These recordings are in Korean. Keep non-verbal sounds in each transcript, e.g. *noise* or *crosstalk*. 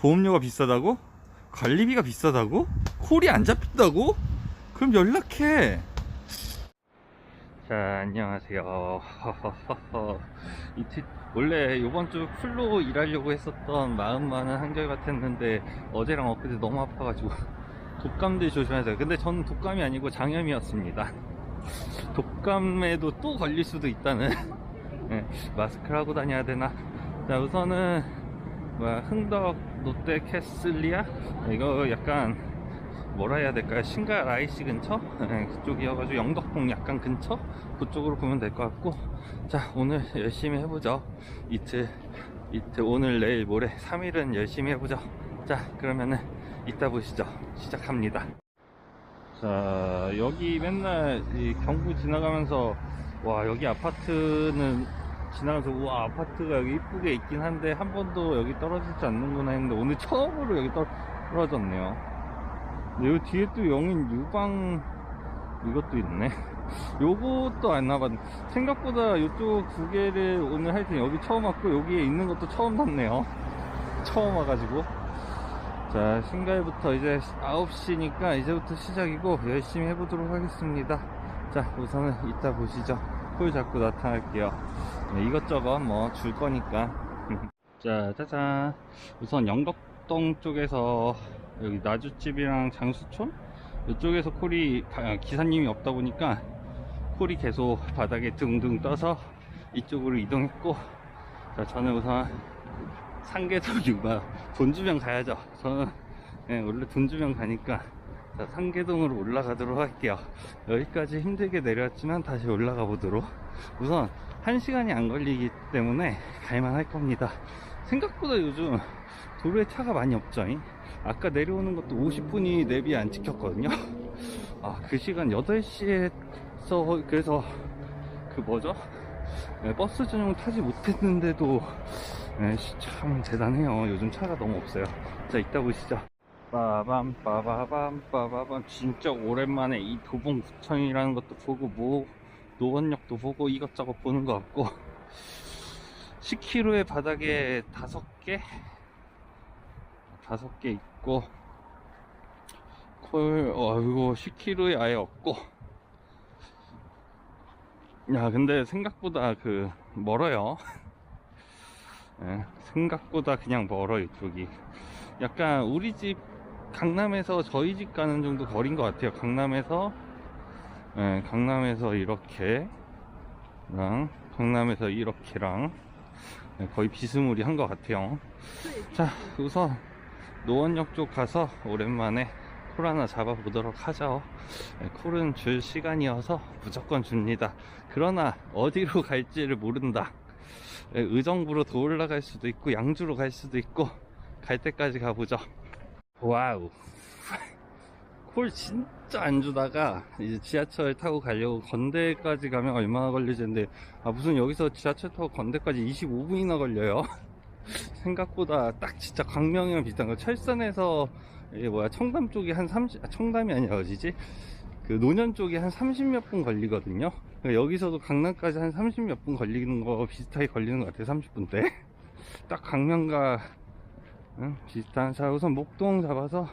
보험료가 비싸다고? 관리비가 비싸다고? 콜이 안 잡힌다고? 그럼 연락해. 자, 안녕하세요. *laughs* 이트, 원래 이번 주 풀로 일하려고 했었던 마음만은 한결같았는데 어제랑 엊그제 너무 아파가지고 *laughs* 독감들 조심하세요. 근데 저는 독감이 아니고 장염이었습니다. *laughs* 독감에도 또 걸릴 수도 있다는 네, 마스크를 하고 다녀야 되나? 자, 우선은 뭐야 흥덕 롯데 캐슬리아 이거 약간 뭐라 해야 될까요? 신갈 IC 근처? 네, 그쪽이어가지고 영덕동 약간 근처? 그쪽으로 보면 될 것 같고 자 오늘 열심히 해보죠 이틀 이틀 오늘 내일 모레 3일은 열심히 해보죠 자 그러면은 이따 보시죠 시작합니다 자 여기 맨날 이 경부 지나가면서 와 여기 아파트는 지나가면서 우와 아파트가 여기 이쁘게 있긴 한데 한 번도 여기 떨어지지 않는구나. 했는데 오늘 처음으로 여기 떨, 떨어졌네요. 근데 뒤에 또 영인 유방 이것도 있네. *laughs* 요것도 안 나봤네. 생각보다 이쪽 두 개를 오늘 하여튼 여기 처음 왔고 여기에 있는 것도 처음 봤네요. *laughs* 처음 와가지고. 자 신갈부터 이제 9시니까 이제부터 시작이고 열심히 해보도록 하겠습니다. 자 우선은 이따 보시죠 콜 잡고 나타날게요. 네, 이것저것 뭐 줄 거니까. *laughs* 자 짜잔. 우선 영덕동 쪽에서 여기 나주집이랑 장수촌? 이쪽에서 콜이 바- 기사님이 없다 보니까 콜이 계속 바닥에 둥둥 떠서 이쪽으로 이동했고 자 저는 우선 상계동 유마 돈 주면 가야죠. 저는 예, 원래 돈 주면 가니까 자, 상계동으로 올라가도록 할게요. 여기까지 힘들게 내려왔지만 다시 올라가 보도록. 우선 1시간이 안 걸리기 때문에 갈만 할 겁니다. 생각보다 요즘 도로에 차가 많이 없죠 잉? 아까 내려오는 것도 50분이 내비 안 찍혔거든요. *laughs* 아 그 시간 8시에서 그래서 그 뭐죠? 네, 버스 전용 타지 못했는데도 네, 시- 참 대단해요. 요즘 차가 너무 없어요. 자 이따 보시죠 빠밤 빠바밤 빠바밤. 진짜 오랜만에 이 도봉구청이라는 것도 보고 뭐 노원역도 보고 이것저것 보는 것 같고. *laughs* 10km의 바닥에 5개? 5개 있고 콜 어이구 10km에 아예 없고. 야 근데 생각보다 그 멀어요. *laughs* 예, 생각보다 그냥 멀어 이쪽이. 약간 우리 집 강남에서 저희 집 가는 정도 거리인 것 같아요. 강남에서 예, 강남에서 이렇게랑 강남에서 이렇게랑 예, 거의 비스무리 한 것 같아요. 자 우선 노원역 쪽 가서 오랜만에 콜 하나 잡아보도록 하죠. 예, 콜은 줄 시간이어서 무조건 줍니다. 그러나 어디로 *laughs* 갈지를 모른다. 예, 의정부로 더 올라갈 수도 있고 양주로 갈 수도 있고 갈 때까지 가보죠 와우. 콜 진짜 안 주다가 이제 지하철 타고 가려고 건대까지 가면 얼마나 걸리지 했는데 아 무슨 여기서 지하철 타고 건대까지 25분이나 걸려요? *laughs* 생각보다 딱 진짜 광명이랑 비슷한 거. 철선에서 이게 뭐야 청담 쪽이 한 30, 아, 청담이 아니라 어디지? 그 노년 쪽이 한 30몇 분 걸리거든요. 그러니까 여기서도 강남까지 한 30몇 분 걸리는 거 비슷하게 걸리는 것 같아요 30분대. *laughs* 딱 강명과 응, 비슷한 자 우선 목동 잡아서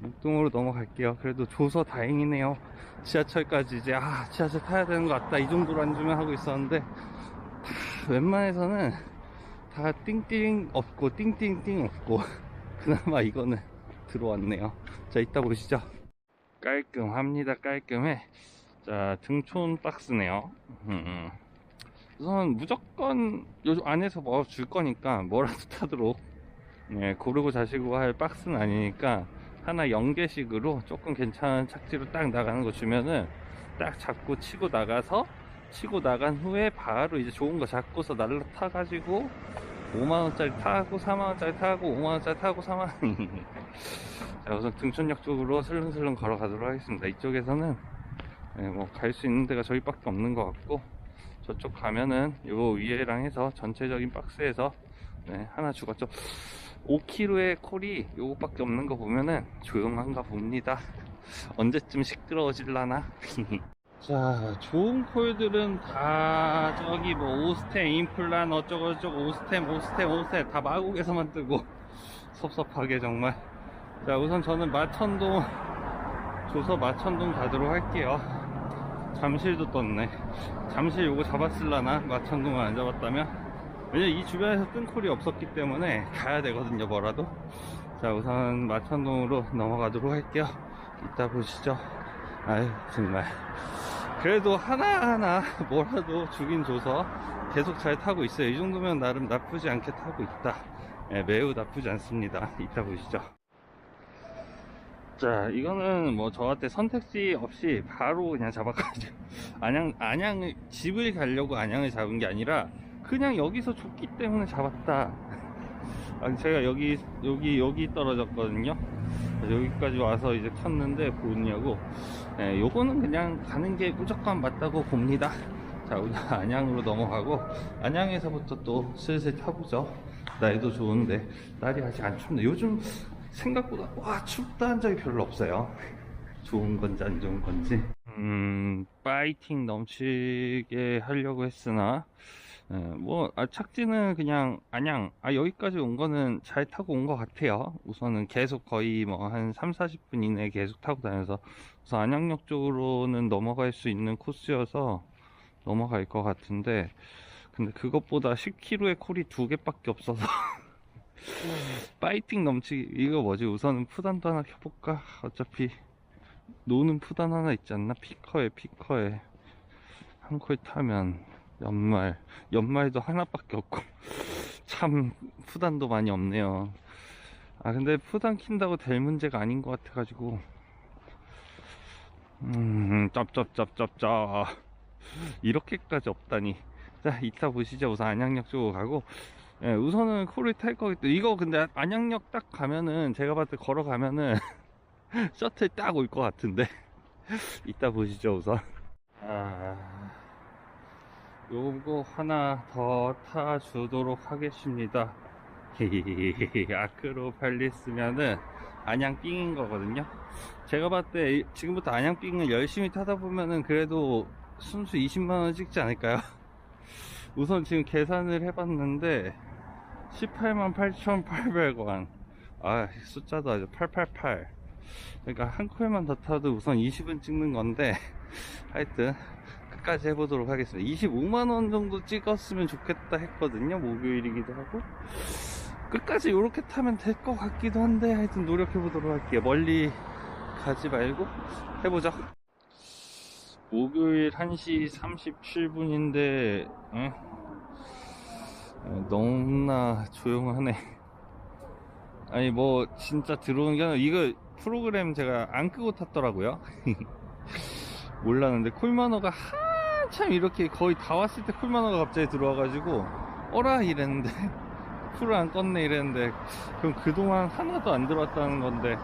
목동으로 넘어갈게요. 그래도 줘서 다행이네요. 지하철까지 이제 아 지하철 타야 되는 것 같다. 이 정도로 안 주면 하고 있었는데 다 웬만해서는 다 띵띵 없고 띵띵띵 없고 *laughs* 그나마 이거는 들어왔네요. 자 이따 보시죠. 깔끔합니다 깔끔해. 자 등촌 박스네요. 음. 우선 무조건 요 안에서 뭐 줄 거니까 뭐라도 *laughs* 타도록 네, 고르고 자시고 할 박스는 아니니까 하나 연계식으로 조금 괜찮은 착지로 딱 나가는 거 주면은 딱 잡고 치고 나가서 치고 나간 후에 바로 이제 좋은 거 잡고서 날라 타 가지고 5만원짜리 타고 4만원짜리 타고 5만원짜리 타고 4만원. *laughs* 자 우선 등촌역 쪽으로 슬렁슬렁 걸어가도록 하겠습니다. 이쪽에서는 네, 뭐갈 수 있는 데가 저기밖에 없는 것 같고 저쪽 가면은 요 위에랑 해서 전체적인 박스에서 네, 하나 죽었죠 5kg의 콜이 요것밖에 없는 거 보면은 조용한가 봅니다. *laughs* 언제쯤 시끄러워질라나? *laughs* 자 좋은 콜들은 다 저기 뭐 오스템 인플란 어쩌고저쩌고 오스템 오스템 오스템 다 마곡에서만 뜨고 *laughs* 섭섭하게 정말. 자 우선 저는 마천동 조서 마천동 가도록 할게요. 잠실도 떴네. 잠실 요거 잡았을라나? 마천동을 안 잡았다면 왜냐 이 주변에서 뜬 콜이 없었기 때문에 가야 되거든요 뭐라도. 자 우선 마천동으로 넘어가도록 할게요. 이따 보시죠. 아유 정말. 그래도 하나하나 뭐라도 주긴 줘서 계속 잘 타고 있어요. 이 정도면 나름 나쁘지 않게 타고 있다. 예, 매우 나쁘지 않습니다. 이따 보시죠. 자 이거는 뭐 저한테 선택지 없이 바로 그냥 잡아가지고 *laughs* 안양 안양 집을 가려고 안양을 잡은 게 아니라 그냥 여기서 좋기 때문에 잡았다. *laughs* 아, 제가 여기 여기 여기 떨어졌거든요. 여기까지 와서 이제 탔는데 보느냐고. 예, 요거는 그냥 가는 게 무조건 맞다고 봅니다. *laughs* 자 오늘 안양으로 넘어가고 안양에서부터 또 슬슬 타보죠. 날도 좋은데. 날이 아직 안 춥네. 요즘 생각보다 와 춥다는 적이 별로 없어요. *laughs* 좋은 건지 안 좋은 건지. 음 파이팅 넘치게 하려고 했으나 예, 뭐 아, 착지는 그냥 안양 아 여기까지 온 거는 잘 타고 온 것 같아요. 우선은 계속 거의 뭐 한 3, 40분 이내에 계속 타고 다녀서 그래서 안양역 쪽으로는 넘어갈 수 있는 코스여서 넘어갈 것 같은데 근데 그것보다 10km의 콜이 두 개밖에 없어서 *laughs* 파이팅 넘치기 이거 뭐지? 우선은 푸단도 하나 켜볼까? 어차피 노는 푸단 하나 있지 않나? 피커에 피커에. 한 콜 타면 연말. 연말도 하나밖에 없고. *laughs* 참 푸단도 많이 없네요. 아 근데 푸단 킨다고 될 문제가 아닌 것 같아 가지고. 음 짭짭짭짭짭 이렇게까지 없다니. 자 이따 보시죠. 우선 안양역 쪽으로 가고. 예, 우선은 콜을 탈 거기 때문에. 이거 근데 안양역 딱 가면은 제가 봤을 때 걸어가면은 *laughs* 셔틀 딱 올 것 같은데. *laughs* 이따 보시죠 우선. 아 요거 하나 더 타주도록 하겠습니다. *laughs* 아크로 팔리스면은 안양 삥인 거거든요. 제가 봤을 때 지금부터 안양 삥을 열심히 타다 보면은 그래도 순수 20만원 찍지 않을까요? *laughs* 우선 지금 계산을 해봤는데 18만 8,800원. 아 숫자도 아주 888 그러니까 한 콜만 더 타도 우선 20은 찍는 건데. *laughs* 하여튼 끝 까지 해보도록 하겠습니다. 25만원 정도 찍었으면 좋겠다 했거든요. 목요일이기도 하고. 끝까지 이렇게 타면 될 것 같기도 한데 하여튼 노력해보도록 할게요. 멀리 가지 말고 해보자 목요일 1시 37분인데 너무나 조용하네. 아니 뭐 진짜 들어오는 게 아니라 이거 프로그램 제가 안 끄고 탔더라고요. *laughs* 몰랐는데 콜마너가 한참 이렇게 거의 다 왔을 때 콜마너가 갑자기 들어와가지고 어라 이랬는데 *laughs* 풀을 안 껐네 이랬는데 그럼 그동안 하나도 안 들어왔다는 건데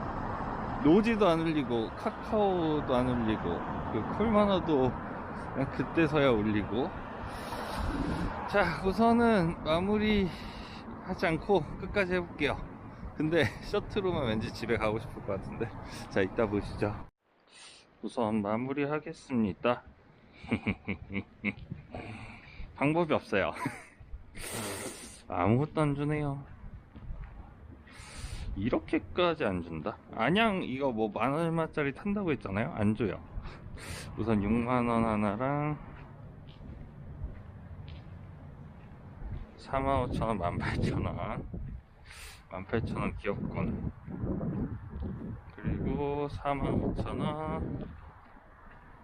노지도 안 울리고 카카오도 안 울리고 그 콜마너도 그냥 *laughs* 그때서야 울리고. 자 우선은 마무리 하지 않고 끝까지 해볼게요. 근데 *laughs* 셔틀로만 왠지 집에 가고 싶을 것 같은데 자 이따 보시죠. 우선 마무리 하겠습니다 *laughs* 방법이 없어요. *laughs* 아무것도 안 주네요. 이렇게까지 안 준다? 안양 이거 뭐 만얼마짜리 탄다고 했잖아요? 안 줘요. *laughs* 우선 6만원 하나랑 45,000원 18,000원. 18,000원 기업권. 그리고 45,000원.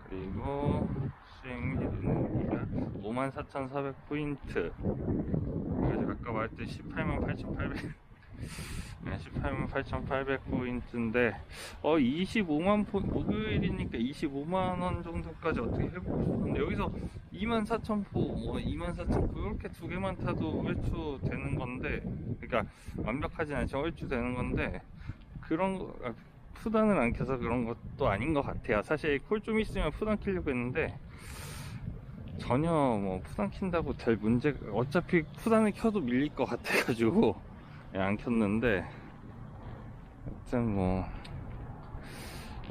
그리고 수익률 있는 54,400포인트. 그래서 아까 말했듯 188,800 *laughs* 네, 18만 8,800 포인트인데 어 25만 포 목요일이니까 25만 원 정도까지 어떻게 해보고 싶은데 여기서 24,000포 뭐 24,000포 이렇게 두 개만 타도 얼추 되는 건데 그러니까 완벽하진 않지만 얼추 되는 건데 그런 거 아, 푸단을 안 켜서 그런 것도 아닌 것 같아요 사실 콜 좀 있으면 푸단 키려고 했는데 전혀 뭐 푸단 킨다고 될 문제가 어차피 푸단을 켜도 밀릴 것 같아 가지고 예, 안 켰는데 하여튼 뭐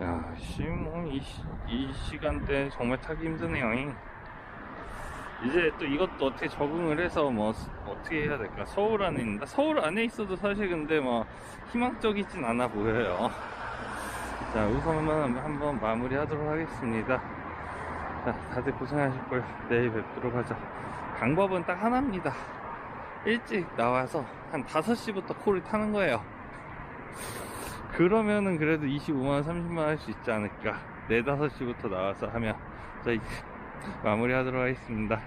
야, 씨, 뭐, 이, 시- 이 시간대 정말 타기 힘드네요. 잉. 이제 또 이것도 어떻게 적응을 해서 뭐 스- 어떻게 해야 될까 서울 안에 있는다 서울 안에 있어도 사실 근데 뭐 희망적이진 않아 보여요 자 우선은 한번 마무리 하도록 하겠습니다. 자 다들 고생하셨고요 내일 뵙도록 하죠. 방법은 딱 하나입니다. 일찍 나와서 한 5시부터 코를 타는 거예요. 그러면은 그래도 25만원 30만원 할 수 있지 않을까. 4, 5시부터 나와서 하면 자 이제 마무리 하도록 하겠습니다